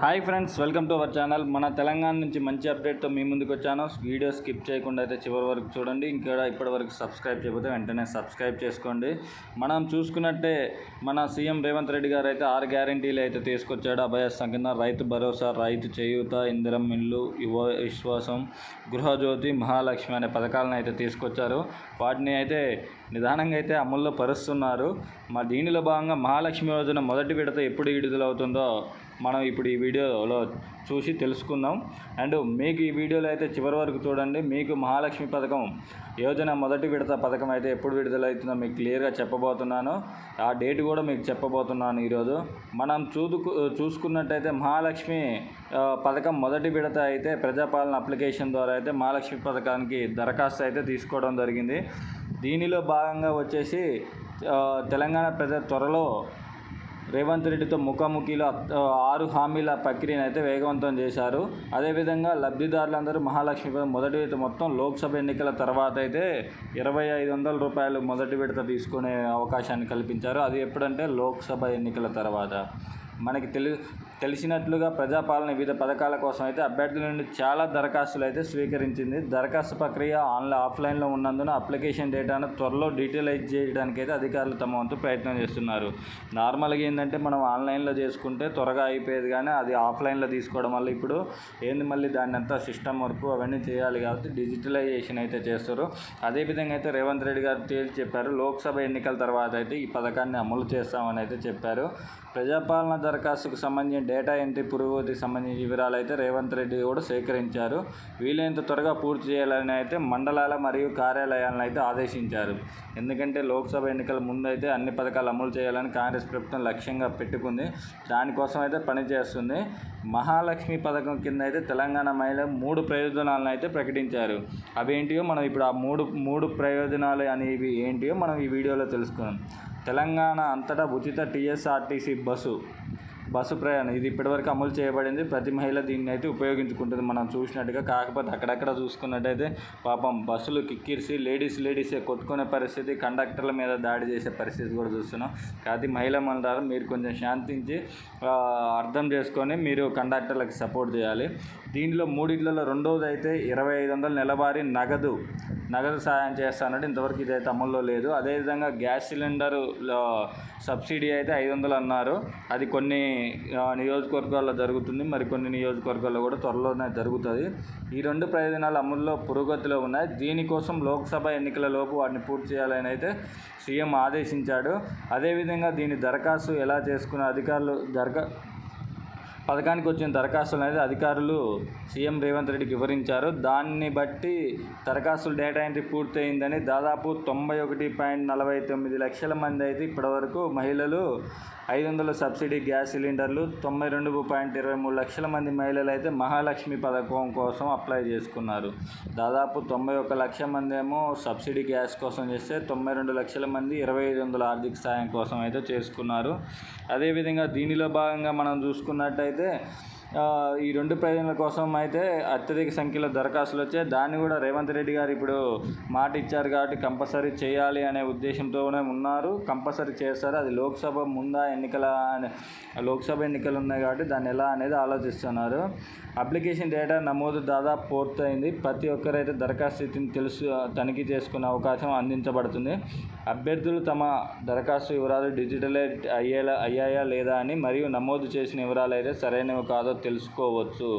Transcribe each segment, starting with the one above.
Hi friends welcome to our channel. మన తెలంగాణ నుంచి మంచి అప్డేట్తో మీ ముందుకు వచ్చాను. వీడియో స్కిప్ చేయకుండా అయితే చివరి వరకు చూడండి. ఇంకా ఇప్పటి వరకు సబ్స్క్రైబ్ చేయకపోతే వెంటనే సబ్స్క్రైబ్ చేసుకోండి. మనం చూసుకున్నట్టే మన సీఎం రేవంత్ రెడ్డి గారు అయితే ఆరు గ్యారంటీలు అయితే తీసుకొచ్చాడు. అభయస్థం కింద రైతు భరోసా రైతు చేయూత ఇందిరం ఇల్లు యువ విశ్వాసం గృహజ్యోతి మహాలక్ష్మి అనే పథకాలను అయితే తీసుకొచ్చారు. వాటిని అయితే నిదానంగా అయితే అమల్లో పరుస్తున్నారు. మా దీనిలో భాగంగా మహాలక్ష్మి యోజన మొదటి విడత ఎప్పుడు విడుదలవుతుందో మనం ఇప్పుడు ఈ వీడియోలో చూసి తెలుసుకుందాం. అండ్ మీకు ఈ వీడియోలో అయితే చివరి వరకు చూడండి. మీకు మహాలక్ష్మి పథకం యోజన మొదటి విడత పథకం అయితే ఎప్పుడు విడుదలవుతుందో మీకు క్లియర్గా చెప్పబోతున్నాను. ఆ డేట్ కూడా మీకు చెప్పబోతున్నాను ఈరోజు. మనం చూదుకు చూసుకున్నట్టయితే మహాలక్ష్మి పథకం మొదటి విడత అయితే ప్రజాపాలన అప్లికేషన్ ద్వారా అయితే మహాలక్ష్మి పథకానికి దరఖాస్తు అయితే తీసుకోవడం జరిగింది. దీనిలో భాగంగా వచ్చేసి తెలంగాణ ప్రజ త్వరలో రేవంత్ రెడ్డితో ముఖాముఖిలో ఆరు హామీల ప్రక్రియను అయితే వేగవంతం చేశారు. అదేవిధంగా లబ్ధిదారులందరూ మహాలక్ష్మి మొదటి విడత మొత్తం లోక్సభ ఎన్నికల తర్వాత అయితే ఇరవై ఐదు వందల రూపాయలు మొదటి విడత తీసుకునే అవకాశాన్ని కల్పించారు. అది ఎప్పుడంటే లోక్సభ ఎన్నికల తర్వాత. మనకి తెలు తెలిసినట్లుగా ప్రజాపాలన వివిధ పథకాల కోసం అయితే అభ్యర్థుల నుండి చాలా దరఖాస్తులు అయితే స్వీకరించింది. దరఖాస్తు ప్రక్రియ ఆన్లైన్ ఆఫ్లైన్లో ఉన్నందున అప్లికేషన్ డేటాను త్వరలో డీటెయిలైజ్ చేయడానికి అయితే అధికారులు తమ వంతు ప్రయత్నం చేస్తున్నారు. నార్మల్గా ఏంటంటే మనం ఆన్లైన్లో చేసుకుంటే త్వరగా అయిపోయేది కానీ అది ఆఫ్లైన్లో తీసుకోవడం వల్ల ఇప్పుడు ఏంది మళ్ళీ దాన్ని అంతా సిస్టమ్ వర్క్ అవన్నీ చేయాలి కాబట్టి డిజిటలైజేషన్ అయితే చేస్తారు. అదేవిధంగా అయితే రేవంత్ రెడ్డి గారు తేల్చి చెప్పారు లోక్సభ ఎన్నికల తర్వాత అయితే ఈ పథకాన్ని అమలు చేస్తామని అయితే చెప్పారు. ప్రజాపాలన దరఖాస్తుకు సంబంధించిన డేటా ఎంట్రీ పురోగతికి సంబంధించిన వివరాలు అయితే రేవంత్ రెడ్డి కూడా సేకరించారు. వీలైనంత త్వరగా పూర్తి చేయాలని అయితే మండలాల మరియు కార్యాలయాలను అయితే ఆదేశించారు. ఎందుకంటే లోక్సభ ఎన్నికల ముందు అయితే అన్ని పథకాలు అమలు చేయాలని కాంగ్రెస్ ప్రభుత్వం లక్ష్యంగా పెట్టుకుంది. దానికోసం అయితే పనిచేస్తుంది మహాలక్ష్మి పథకం కింద అయితే తెలంగాణ మహిళ మూడు ప్రయోజనాలను అయితే ప్రకటించారు. అవేంటియో మనం ఇప్పుడు ఆ మూడు మూడు ప్రయోజనాలు అనేవి ఏంటియో మనం ఈ వీడియోలో తెలుసుకున్నాం తెలంగాణ అంతటా ఉచిత టీఎస్ఆర్టీసీ బస్సు బస్సు ప్రయాణం. ఇది ఇప్పటివరకు అమలు చేయబడింది. ప్రతి మహిళ దీన్ని అయితే ఉపయోగించుకుంటుంది. మనం చూసినట్టుగా కాకపోతే అక్కడక్కడ చూసుకున్నట్టయితే పాపం బస్సులు కిక్కిరిసి లేడీస్ లేడీసే కొట్టుకునే పరిస్థితి కండక్టర్ల మీద దాడి చేసే పరిస్థితి కూడా చూస్తున్నాం. కాబట్టి మహిళ మండలాలు మీరు కొంచెం శాంతించి అర్థం చేసుకొని మీరు కండక్టర్లకు సపోర్ట్ చేయాలి. దీనిలో మూడిట్లలో రెండోది అయితే ఇరవై ఐదు వందల నెలవారీ నగదు నగదు సాయం చేస్తానంటే ఇంతవరకు ఇదైతే అమల్లో లేదు. అదేవిధంగా గ్యాస్ సిలిండర్ సబ్సిడీ అయితే ఐదు వందలు అన్నారు. అది కొన్ని నియోజకవర్గాల్లో జరుగుతుంది. మరి కొన్ని నియోజకవర్గాల్లో కూడా త్వరలోనే జరుగుతుంది. ఈ రెండు ప్రయోజనాలు అమల్లో పురోగతిలో ఉన్నాయి. దీనికోసం లోక్సభ ఎన్నికల లోపు వాటిని పూర్తి చేయాలని అయితే సీఎం ఆదేశించాడు. అదేవిధంగా దీని దరఖాస్తు ఎలా చేసుకున్న అధికారులు దరఖా పథకానికి వచ్చిన దరఖాస్తులు అనేది అధికారులు సీఎం రేవంత్ రెడ్డికి వివరించారు. దాన్ని బట్టి దరఖాస్తుల డేటా ఎంట్రీ పూర్తయిందని దాదాపు తొంభై ఒకటి పాయింట్ నలభై తొమ్మిది లక్షల మంది అయితే ఇప్పటివరకు మహిళలు ఐదు వందల సబ్సిడీ గ్యాస్ సిలిండర్లు తొంభై రెండు పాయింట్ ఇరవై మూడు లక్షల మంది మహిళలు అయితే మహాలక్ష్మి పథకం కోసం అప్లై చేసుకున్నారు. దాదాపు తొంభై ఒక్క లక్ష మంది ఏమో సబ్సిడీ గ్యాస్ కోసం చేస్తే తొంభై రెండు లక్షల మంది ఇరవై ఐదు వందల ఆర్థిక సాయం కోసం అయితే చేసుకున్నారు. అదేవిధంగా దీనిలో భాగంగా మనం చూసుకున్నట్టయితే ఈ రెండు ప్రయోజనాల కోసం అయితే అత్యధిక సంఖ్యలో దరఖాస్తులు వచ్చాయి. దాన్ని కూడా రేవంత్ రెడ్డి గారు ఇప్పుడు మాట ఇచ్చారు కాబట్టి కంపల్సరీ చేయాలి అనే ఉద్దేశంతోనే ఉన్నారు. కంపల్సరీ చేస్తారు. అది లోక్సభ ముందా ఎన్నికల లోక్సభ ఎన్నికలు ఉన్నాయి కాబట్టి దాన్ని ఎలా అనేది ఆలోచిస్తున్నారు. అప్లికేషన్ డేటా నమోదు దాదాపు పూర్తయింది. ప్రతి ఒక్కరైతే దరఖాస్తు స్థితిని తెలుసు తనిఖీ చేసుకునే అవకాశం అందించబడుతుంది. అభ్యర్థులు తమ దరఖాస్తు వివరాలు డిజిటలైజ్ అయ్యేలా అయ్యాయా లేదా అని మరియు నమోదు చేసిన వివరాలు అయితే సరైనవి కాదో తెలుసుకోవచ్చు.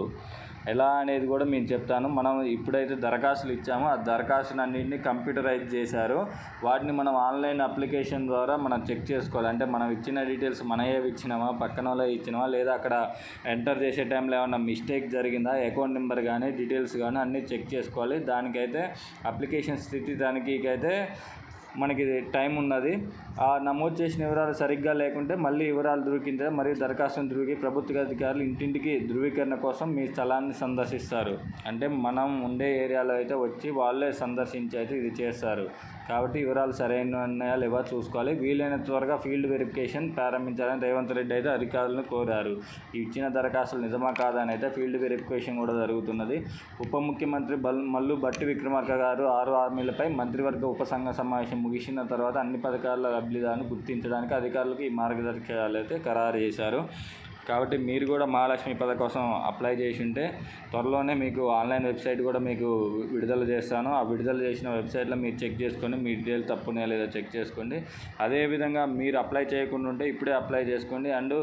ఎలా అనేది కూడా మేము చెప్తాను. మనం ఇప్పుడైతే దరఖాస్తులు ఇచ్చామో ఆ దరఖాస్తులు అన్నింటినీ కంప్యూటరైజ్ చేశారు. వాటిని మనం ఆన్లైన్ అప్లికేషన్ ద్వారా మనం చెక్ చేసుకోవాలి. అంటే మనం ఇచ్చిన డీటెయిల్స్ మనయే ఇచ్చినామా పక్కన వాళ్ళే ఇచ్చినామా లేదా అక్కడ ఎంటర్ చేసే టైంలో ఏమైనా మిస్టేక్ జరిగిందా అకౌంట్ నెంబర్ కానీ డీటెయిల్స్ కానీ అన్నీ చెక్ చేసుకోవాలి. దానికైతే అప్లికేషన్ స్థితి దానికి అయితే మనకి టైం ఉన్నది. ఆ నమోదు చేసిన వివరాలు సరిగ్గా లేకుంటే మళ్ళీ వివరాలు ధృవీకరించారు మరియు దరఖాస్తును ధృవీ ప్రభుత్వ అధికారులు ఇంటింటికి ధృవీకరణ కోసం మీ స్థలాన్ని సందర్శిస్తారు. అంటే మనం ఉండే ఏరియాలో అయితే వచ్చి వాళ్ళే సందర్శించి అయితే ఇది చేస్తారు. కాబట్టి వివరాలు సరైన ఉన్నాయా లేవా చూసుకోవాలి. వీలైన త్వరగా ఫీల్డ్ వెరిఫికేషన్ ప్రారంభించాలని రేవంత్ రెడ్డి అయితే అధికారులను కోరారు. ఇచ్చిన దరఖాస్తులు నిజమా కాదని అయితే ఫీల్డ్ వెరిఫికేషన్ కూడా జరుగుతున్నది. ఉప ముఖ్యమంత్రి బల్ మల్లు బట్టి విక్రమార్క గారు ఆరు ఆర్మీలపై మంత్రివర్గ ఉపసంఘ సమావేశం ముగిసిన తర్వాత అన్ని పథకాల లబ్ధిదారులను గుర్తించడానికి అధికారులకు ఈ మార్గదర్శకాలు అయితే ఖరారు చేశారు. కాబట్టి మీరు కూడా మహాలక్ష్మి పథకం కోసం అప్లై చేసి ఉంటే త్వరలోనే మీకు ఆన్లైన్ వెబ్సైట్ కూడా మీకు విడుదల చేస్తాను. ఆ విడుదల చేసిన వెబ్సైట్లో మీరు చెక్ చేసుకొని మీ డీటెయిల్ తప్పునే లేదో చెక్ చేసుకోండి. అదేవిధంగా మీరు అప్లై చేయకుండా ఉంటే ఇప్పుడే అప్లై చేసుకోండి. అండ్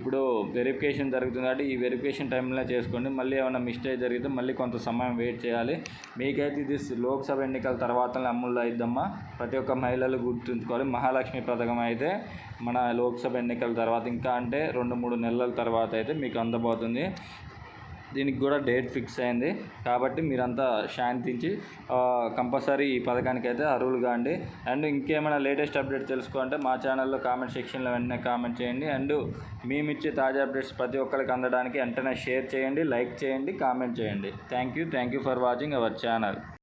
ఇప్పుడు వెరిఫికేషన్ జరుగుతుంది కాబట్టి ఈ వెరిఫికేషన్ టైంలో చేసుకోండి. మళ్ళీ ఏమైనా మిస్టేక్ జరిగితే మళ్ళీ కొంత సమయం వెయిట్ చేయాలి. మీకైతే ఇది లోక్సభ ఎన్నికల తర్వాత అమల్లో అయిద్దమ్మా. ప్రతి ఒక్క మహిళలు గుర్తుంచుకోవాలి. మహాలక్ష్మి పథకం అయితే మన లోక్సభ ఎన్నికల తర్వాత ఇంకా అంటే రెండు మూడు నెలల తర్వాత అయితే మీకు అందబోతుంది. దీనికి కూడా డేట్ ఫిక్స్ అయింది. కాబట్టి మీరంతా శాంతించి కంపల్సరీ ఈ పథకానికి అయితే అర్హులు కాండి. అండ్ ఇంకేమైనా లేటెస్ట్ అప్డేట్ తెలుసుకోవాలంటే మా ఛానల్లో కామెంట్ సెక్షన్లో వెంటనే కామెంట్ చేయండి. అండ్ మేము ఇచ్చే తాజా అప్డేట్స్ ప్రతి ఒక్కరికి అందడానికి వెంటనే షేర్ చేయండి లైక్ చేయండి కామెంట్ చేయండి. Thank you. Thank you for watching our channel.